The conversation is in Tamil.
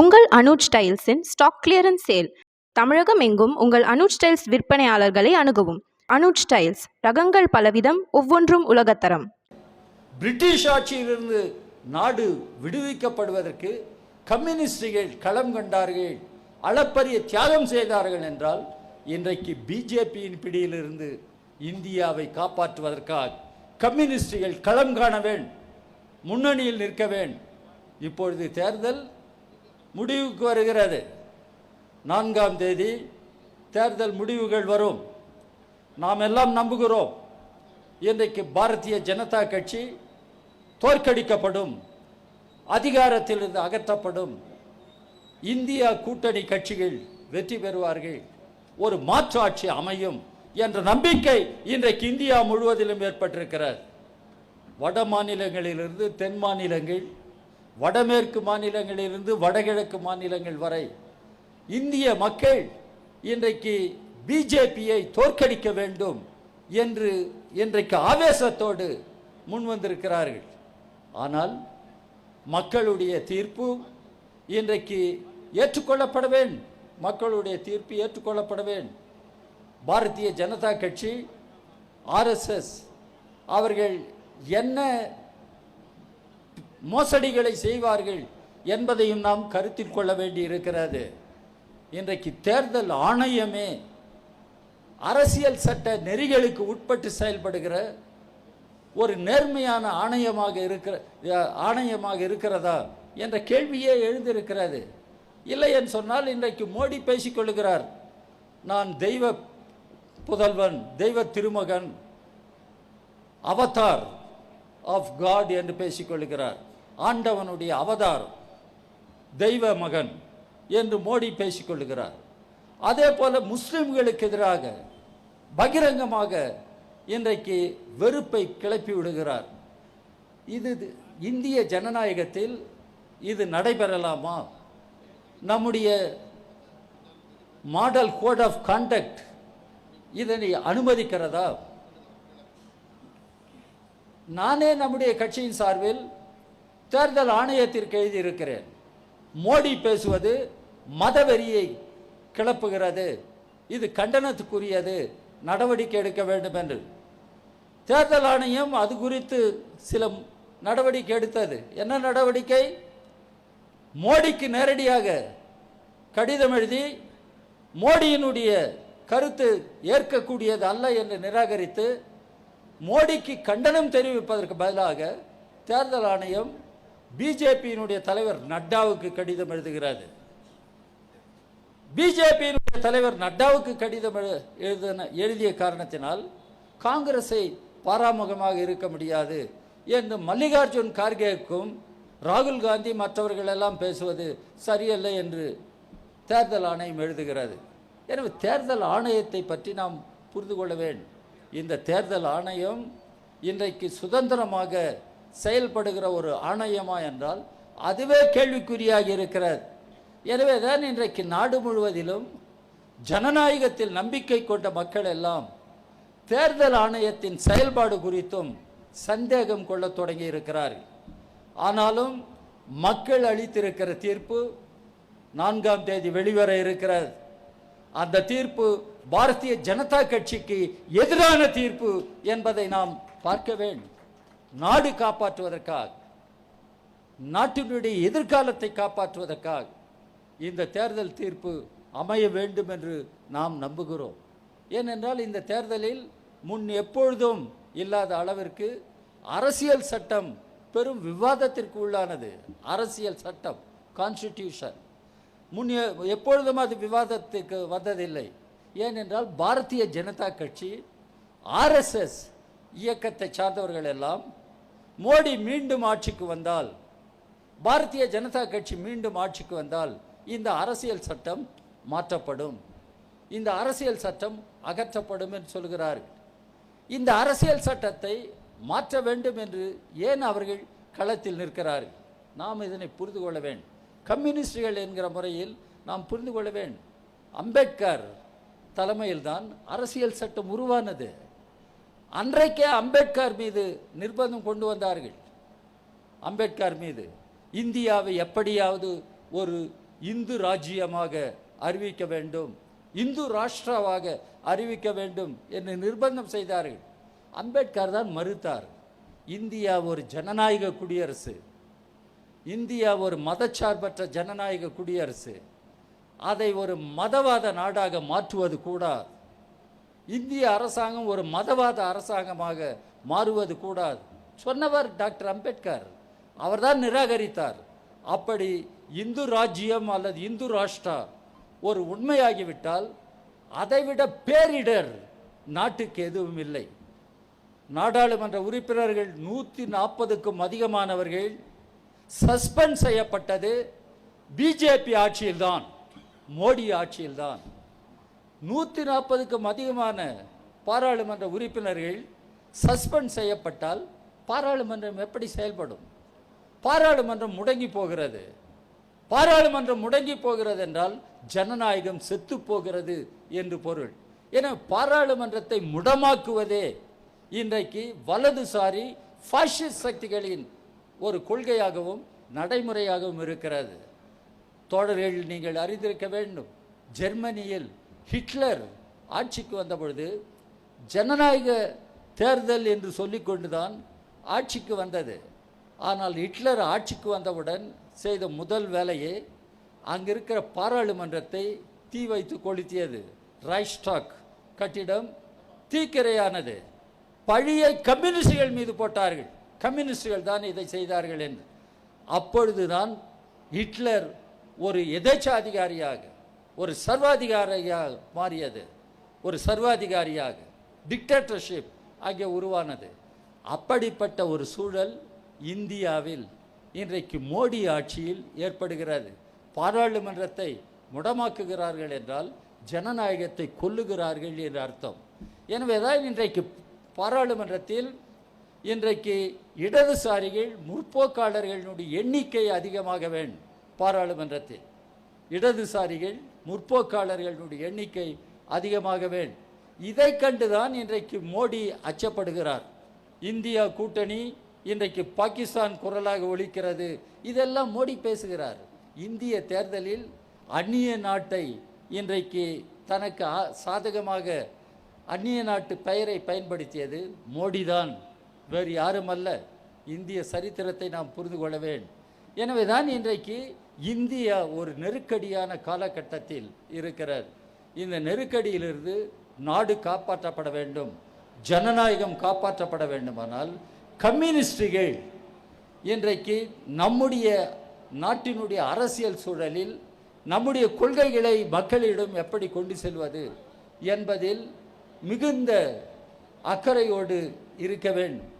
உங்கள் அனுஜ் ஸ்டைல்ஸின் ஸ்டாக் கிளியரன்ஸ் சேல். தமிழகம் எங்கும் உங்கள் அனுஜ் ஸ்டைல்ஸ் விற்பனையாளர்களை அணுகவும். அனுஜ் ஸ்டைல்ஸ் ரகங்கள் பலவிதம் ஒவ்வொன்றும் உலகத்தரம். பிரிட்டிஷ் ஆட்சியிலிருந்து நாடு விடுவிக்கப்படுவதற்கு கம்யூனிஸ்டுகள் களம் கண்டார்கள் அளப்பரிய தியாகம் செய்தார்கள் என்றால் இன்றைக்கு பிஜேபியின் பிடியிலிருந்து இந்தியாவை காப்பாற்றுவதற்காக கம்யூனிஸ்டுகள் களம் காண வேண்டும் முன்னணியில் நிற்க வேண்டும் இப்பொழுது தேர்தல் முடிவுக்கு வருகிறது. நான்காம் தேதி தேர்தல் முடிவுகள் வரும். நாம் எல்லாம் நம்புகிறோம். இன்றைக்கு பாரதிய ஜனதா கட்சி தோற்கடிக்கப்படும். அதிகாரத்திலிருந்து அகற்றப்படும். இந்தியா கூட்டணி கட்சிகள் வெற்றி பெறுவார்கள். ஒரு மாற்று ஆட்சி அமையும் என்ற நம்பிக்கை இன்றைக்கு இந்தியா முழுவதிலும் ஏற்பட்டிருக்கிறது. வட மாநிலங்களிலிருந்து தென் மாநிலங்கள் வடமேற்கு மாநிலங்களிலிருந்து வடகிழக்கு மாநிலங்கள் வரை இந்திய மக்கள் இன்றைக்கு பிஜேபியை தோற்கடிக்க வேண்டும் என்று இன்றைக்கு ஆவேசத்தோடு முன்வந்திருக்கிறார்கள். ஆனால் மக்களுடைய தீர்ப்பு இன்றைக்கு ஏற்றுக்கொள்ளப்படவேன் மக்களுடைய தீர்ப்பு ஏற்றுக்கொள்ளப்படவேன் பாரதிய ஜனதா கட்சி ஆர்எஸ்எஸ் அவர்கள் என்ன மோசடிகளை செய்வார்கள் என்பதையும் நாம் கருத்தில் கொள்ள வேண்டி இருக்கிறது இன்றைக்கு தேர்தல் ஆணையமே அரசியல் சட்ட நெறிகளுக்கு உட்பட்டு செயல்படுகிற ஒரு நேர்மையான ஆணையமாக இருக்கிற ஆணையமாக இருக்கிறதா என்ற கேள்வியே எழுந்திருக்கிறது. இல்லை என்று சொன்னால் இன்றைக்கு மோடி பேசிக்கொள்கிறார் நான் தெய்வ புதல்வன் தெய்வ திருமகன் அவதார் ஆஃப் காட் என்று பேசிக்கொள்கிறார் ஆண்டவனுடைய அவதார் தெய்வ மகன் என்று மோடி பேசிக்கொள்கிறார். அதே போல முஸ்லிம்களுக்கு எதிராக பகிரங்கமாக இன்றைக்கு வெறுப்பை கிளப்பி விடுகிறார். இது இந்திய ஜனநாயகத்தில் இது நடைபெறலாமா? நம்முடைய மாடல் கோட் ஆஃப் கான்டக்ட் இதனை அனுமதிக்கிறதா? நானே நம்முடைய கட்சியின் சார்பில் தேர்தல் ஆணையத்திற்கு எழுதியிருக்கிறேன். மோடி பேசுவது மதவெறியை கிளப்புகிறது. இது கண்டனத்துக்குரியது. நடவடிக்கை எடுக்க வேண்டும் என்று. தேர்தல் ஆணையம் அது குறித்து சில நடவடிக்கை எடுத்தது. என்ன நடவடிக்கை? மோடிக்கு நேரடியாக கடிதம் எழுதி மோடியினுடைய கருத்து ஏற்கக்கூடியது அல்ல என்று நிராகரித்து மோடிக்கு கண்டனம் தெரிவிப்பதற்கு பதிலாக தேர்தல் ஆணையம் பிஜேபியினுடைய தலைவர் நட்டாவுக்கு கடிதம் எழுதுகிறது பிஜேபியினுடைய தலைவர் நட்டாவுக்கு கடிதம் எழுதின எழுதிய காரணத்தினால் காங்கிரஸை பாராமுகமாக இருக்க முடியாது என்று மல்லிகார்ஜுன் கார்கேக்கும் ராகுல் காந்தி மற்றவர்கள் எல்லாம் பேசுவது சரியல்ல என்று தேர்தல் ஆணையம் எழுதுகிறது. எனவே தேர்தல் ஆணையத்தை பற்றி நாம் புரிந்து கொள்ள வேண்டும். இந்த தேர்தல் ஆணையம் இன்றைக்கு சுதந்திரமாக செயல்படுகிற ஒரு ஆணையமா என்றால் அதுவே கேள்விக்குறியாக இருக்கிறது. எனவே தான் இன்றைக்கு நாடு முழுவதிலும் ஜனநாயகத்தில் நம்பிக்கை கொண்ட மக்கள் எல்லாம் தேர்தல் ஆணையத்தின் செயல்பாடு குறித்தும் சந்தேகம் கொள்ள தொடங்கி இருக்கிறார்கள். ஆனாலும் மக்கள் அளித்திருக்கிற தீர்ப்பு நான்காம் தேதி வெளிவர இருக்கிறது. அந்த தீர்ப்பு பாரதிய ஜனதா கட்சிக்கு எதிரான தீர்ப்பு என்பதை நாம் பார்க்க வேண்டும். நாடு காப்பாற்றுவதற்காக நாட்டினுடைய எதிர்காலத்தை காப்பாற்றுவதற்காக இந்த தேர்தல் தீர்ப்பு அமைய வேண்டும் என்று நாம் நம்புகிறோம். ஏனென்றால் இந்த தேர்தலில் முன் எப்பொழுதும் இல்லாத அளவிற்கு அரசியல் சட்டம் பெரும் விவாதத்திற்கு உள்ளானது. அரசியல் சட்டம் கான்ஸ்டிடியூஷன் முன் எப்பொழுதும் அது விவாதத்துக்கு வந்ததில்லை. ஏனென்றால் பாரதிய ஜனதா கட்சி ஆர்எஸ்எஸ் இயக்கத்தை சார்ந்தவர்கள் எல்லாம் மோடி மீண்டும் ஆட்சிக்கு வந்தால் பாரதிய ஜனதா கட்சி மீண்டும் ஆட்சிக்கு வந்தால் இந்த அரசியல் சட்டம் மாற்றப்படும். இந்த அரசியல் சட்டம் அகற்றப்படும் என்று சொல்கிறார்கள் இந்த அரசியல் சட்டத்தை மாற்ற வேண்டும் என்று ஏன் அவர்கள் களத்தில் நிற்கிறார்கள் நாம் இதனை புரிந்து கொள்ள வேண்டும். கம்யூனிஸ்டுகள் என்கிற முறையில் நாம் புரிந்து கொள்ள வேண்டும். அம்பேத்கர் தலைமையில்தான் அரசியல் சட்டம் உருவானது. அன்றைக்கே அம்பேத்கர் மீது நிர்பந்தம் கொண்டு வந்தார்கள். அம்பேத்கர் மீது இந்தியாவை எப்படியாவது ஒரு இந்து ராஜ்யமாக அறிவிக்க வேண்டும் இந்து ராஷ்டிராவாக அறிவிக்க வேண்டும் என்று நிர்பந்தம் செய்தார்கள். அம்பேத்கர் தான் மறுத்தார். இந்தியா ஒரு ஜனநாயக குடியரசு. இந்தியா ஒரு மதச்சார்பற்ற ஜனநாயக குடியரசு. அதை ஒரு மதவாத நாடாக மாற்றுவது கூடாது இந்திய அரசாங்கம் ஒரு மதவாத அரசாங்கமாக மாறுவது கூடாது. சொன்னவர் டாக்டர் அம்பேத்கர். அவர்தான் நிராகரித்தார். அப்படி இந்து ராஜ்யம் அல்லது இந்து ராஷ்டிரா ஒரு உண்மையாகிவிட்டால் அதைவிட பேரிடர் நாட்டுக்கு எதுவும் இல்லை. நாடாளுமன்ற உறுப்பினர்கள் நூற்றி நாற்பதுக்கும் அதிகமானவர்கள் சஸ்பெண்ட் செய்யப்பட்டது. பிஜேபி ஆட்சியில்தான். மோடி ஆட்சியில்தான். நூற்றி நாற்பதுக்கும் அதிகமான பாராளுமன்ற உறுப்பினர்கள் சஸ்பெண்ட் செய்யப்பட்டால் பாராளுமன்றம் எப்படி செயல்படும்? பாராளுமன்றம் முடங்கி போகிறது. பாராளுமன்றம் முடங்கி போகிறது என்றால் ஜனநாயகம் செத்து போகிறது என்று பொருள். என பாராளுமன்றத்தை முடமாக்குவதே இன்றைக்கு வலதுசாரி ஃபாஷிஸ்ட் சக்திகளின் ஒரு கொள்கையாகவும் நடைமுறையாகவும் இருக்கிறது. தோழர்கள் நீங்கள் அறிந்திருக்க வேண்டும். ஜெர்மனியில் ஹிட்லர் ஆட்சிக்கு வந்தபொழுது ஜனநாயக தேர்தல் என்று சொல்லிக்கொண்டுதான் ஆட்சிக்கு வந்தது. ஆனால் ஹிட்லர் ஆட்சிக்கு வந்தவுடன் செய்த முதல் வேலையே அங்க இருக்கிற பாராளுமன்றத்தை தீ வைத்து கொளுத்தியது. ரைஸ்டாக் கட்டிடம் தீக்கிரையானது. பழியை கம்யூனிஸ்டுகள் மீது போட்டார்கள். கம்யூனிஸ்டுகள் தான் இதை செய்தார்கள் என்று. அப்பொழுதுதான் ஹிட்லர் ஒரு எதேச்சாதிகாரியாக ஒரு சர்வாதிகாரியாக மாறியது. ஒரு சர்வாதிகாரியாக டிக்டேட்டர்ஷிப் ஆகிய உருவானது. அப்படிப்பட்ட ஒரு சூழல் இந்தியாவில் இன்றைக்கு மோடி ஆட்சியில் ஏற்படுகிறது. பாராளுமன்றத்தை முடமாக்குகிறார்கள் என்றால் ஜனநாயகத்தை கொல்லுகிறார்கள் என்று அர்த்தம். எனவே தான் இன்றைக்கு பாராளுமன்றத்தில் இன்றைக்கு இடதுசாரிகள் முற்போக்காளர்களுடைய எண்ணிக்கை அதிகமாக வேண்டும் பாராளுமன்றத்தில். இடதுசாரிகள் முற்போக்காளர்களுடைய எண்ணிக்கை அதிகமாக வேண்டும் இதை கண்டுதான் இன்றைக்கு மோடி அச்சப்படுகிறார். இந்தியா கூட்டணி இன்றைக்கு பாகிஸ்தான் குரலாக ஒழிக்கிறது இதெல்லாம் மோடி பேசுகிறார். இந்திய தேர்தலில் அந்நிய நாட்டை இன்றைக்கு தனக்கு சாதகமாக அந்நிய நாட்டு பெயரை பயன்படுத்தியது மோடி தான் வேறு யாரும் அல்ல இந்திய சரித்திரத்தை நாம் புரிந்து கொள்ள வேண்டும். எனவே தான் இன்றைக்கு இந்தியா ஒரு நெருக்கடியான காலகட்டத்தில் இருக்கிறது. இந்த நெருக்கடியிலிருந்து நாடு காப்பாற்றப்பட வேண்டும். ஜனநாயகம் காப்பாற்றப்பட வேண்டுமானால் கம்யூனிஸ்டுகள் இன்றைக்கு நம்முடைய நாட்டினுடைய அரசியல் சூழலில் நம்முடைய கொள்கைகளை மக்களிடம் எப்படி கொண்டு செல்வது என்பதில் மிகுந்த அக்கறையோடு இருக்க வேண்டும்.